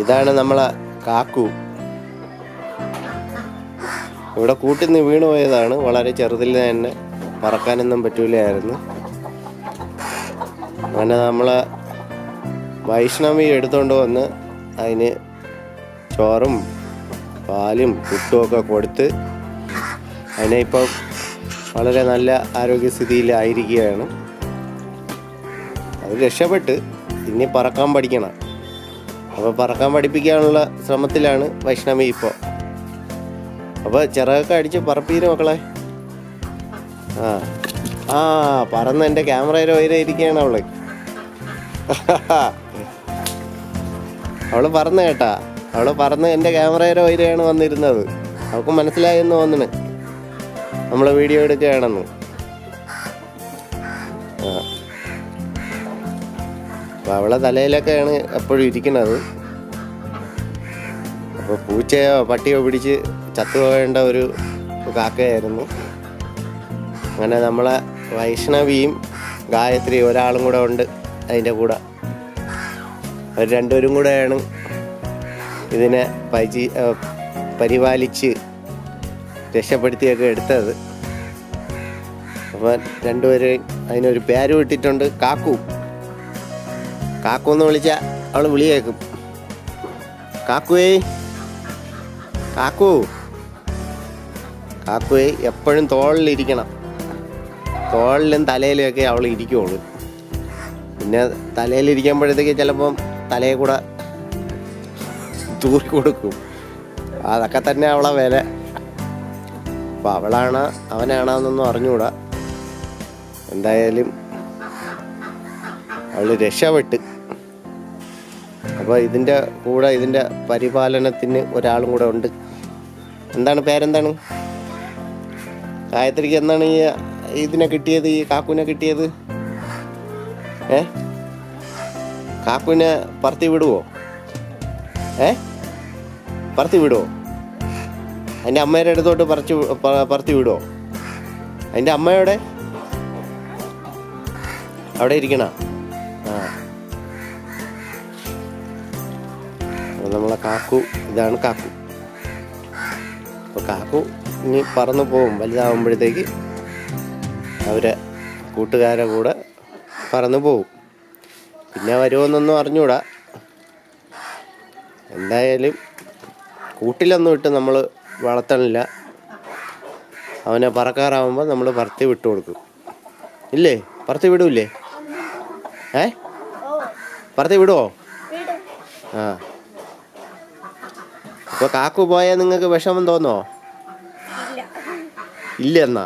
ഇതാണ് നമ്മളെ കാക്കു. ഇവിടെ കൂട്ടിൽ നിന്ന് വീണ് പോയതാണ്. വളരെ ചെറുതിൽ തന്നെ പറക്കാനൊന്നും പറ്റൂലായിരുന്നു. അങ്ങനെ നമ്മളെ വൈഷ്ണവി എടുത്തുകൊണ്ട് വന്ന് അതിന് ചോറും പാലും പുട്ടുമൊക്കെ കൊടുത്ത് അതിനെ ഇപ്പം വളരെ നല്ല ആരോഗ്യസ്ഥിതിയിലായിരിക്കുകയാണ്. അത് രക്ഷപ്പെട്ട് ഇനി പറക്കാൻ പഠിക്കണം. അപ്പോൾ പറക്കാൻ പഠിപ്പിക്കാനുള്ള ശ്രമത്തിലാണ് വൈഷ്ണവി ഇപ്പോൾ അപ്പോൾ ചിറകൊക്കെ അടിച്ച് പറപ്പീര് മക്കളെ. ആ. ആ പറന്ന് എന്റെ ക്യാമറയുടെ ഉയരെ ഇരിക്കുകയാണ് അവൾ. അവൾ പറന്ന് കേട്ടാ. അവൾ പറന്ന് എന്റെ ക്യാമറയുടെ ഉയരെയാണ് വന്നിരുന്നത്. അവൾക്ക് മനസ്സിലായെന്ന് തോന്നണ്. നമ്മൾ വീഡിയോ എടുക്കുകയാണെന്ന്. അപ്പോൾ അവളെ തലയിലൊക്കെയാണ് എപ്പോഴും ഇരിക്കുന്നത്. അപ്പോൾ പൂച്ചയോ പട്ടിയോ പിടിച്ച് ചത്തുപോകേണ്ട ഒരു കാക്കയായിരുന്നു. അങ്ങനെ നമ്മളെ വൈഷ്ണവിയും ഗായത്രി ഒരാളും കൂടെ ഉണ്ട് അതിന്റെ കൂടെ. അവർ രണ്ടുപേരും കൂടെയാണ് ഇതിനെ പരി ഏഹ് പരിപാലിച്ച് രക്ഷപ്പെടുത്തിയൊക്കെ എടുത്തത്. അപ്പം രണ്ടുപേരെയും അതിനൊരു പേര് ഇട്ടിട്ടുണ്ട് കാക്കു. കാക്കു വിളിച്ച അവൾ വിളി കേൾക്കും കാക്കുവേ. കാക്കു. കാക്കുവേ എപ്പോഴും തോളിലിരിക്കണം. തോളിലും തലയിലും ഒക്കെ അവൾ ഇരിക്കുള്ളൂ പിന്നെ തലയിലിരിക്കുമ്പോഴത്തേക്ക് ചിലപ്പം തലയെ കൂടെ തൂറി കൊടുക്കും. അതൊക്കെ തന്നെ അവളെ വില. അപ്പം അവളാണ് അവനാണെന്നൊന്നും അറിഞ്ഞുകൂടാ. എന്തായാലും അവൾ രക്ഷപ്പെട്ട്. അപ്പോൾ ഇതിന്റെ കൂടെ ഇതിന്റെ പരിപാലനത്തിന് ഒരാളും കൂടെ ഉണ്ട്. എന്താണ് പേരെന്താണ്? ഗായത്രിക്ക് എന്താണ് ഈ ഇതിനെ കിട്ടിയത് ഈ കാക്കുവിനെ കിട്ടിയത്? ഏ? കാക്കുവിനെ പറത്തി വിടുവോ? ഏ? പറത്തി വിടുവോ? അതിന്റെ അമ്മയുടെ അടുത്തോട്ട് പറിച്ച് പറത്തി വിടുവോ? അതിന്റെ അമ്മയോടെ? അവിടെ ഇരിക്കണ? നമ്മളെ കാക്കു ഇതാണ് കാക്കു. അപ്പോൾ കാക്കു ഇനി പറന്നു പോകും. വലുതാവുമ്പോഴത്തേക്ക് അവരെ കൂട്ടുകാരെ കൂടെ പറന്നു പോകും. പിന്നെ വരുമെന്നൊന്നും അറിഞ്ഞൂടാ. എന്തായാലും കൂട്ടിലൊന്നും ഇട്ട് നമ്മൾ വളർത്തണില്ല. അവനെ പറക്കാറാവുമ്പോൾ നമ്മൾ പറത്തി വിട്ടു കൊടുക്കും. ഇല്ലേ? പറത്തി വിടൂല്ലേ? ഏ? പറത്തി വിടുവോ? ആ. അപ്പോൾ കാക്കു പോയാൽ നിങ്ങൾക്ക് വിഷമം തോന്നോ? ഇല്ല എന്നാ.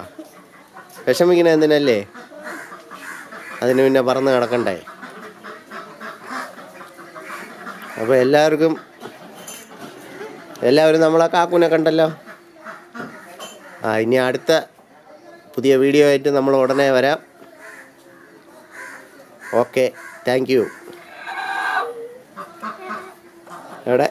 വിഷമിക്കണ എന്തിനല്ലേ? അതിന് പിന്നെ പറന്ന് കിടക്കണ്ടേ? അപ്പോൾ എല്ലാവർക്കും എല്ലാവരും നമ്മളെ കാക്കുനെ കണ്ടല്ലോ? ആ ഇനി അടുത്ത പുതിയ വീഡിയോ ആയിട്ട് നമ്മൾ ഉടനെ വരാം. Okay thank you. എവിടെ?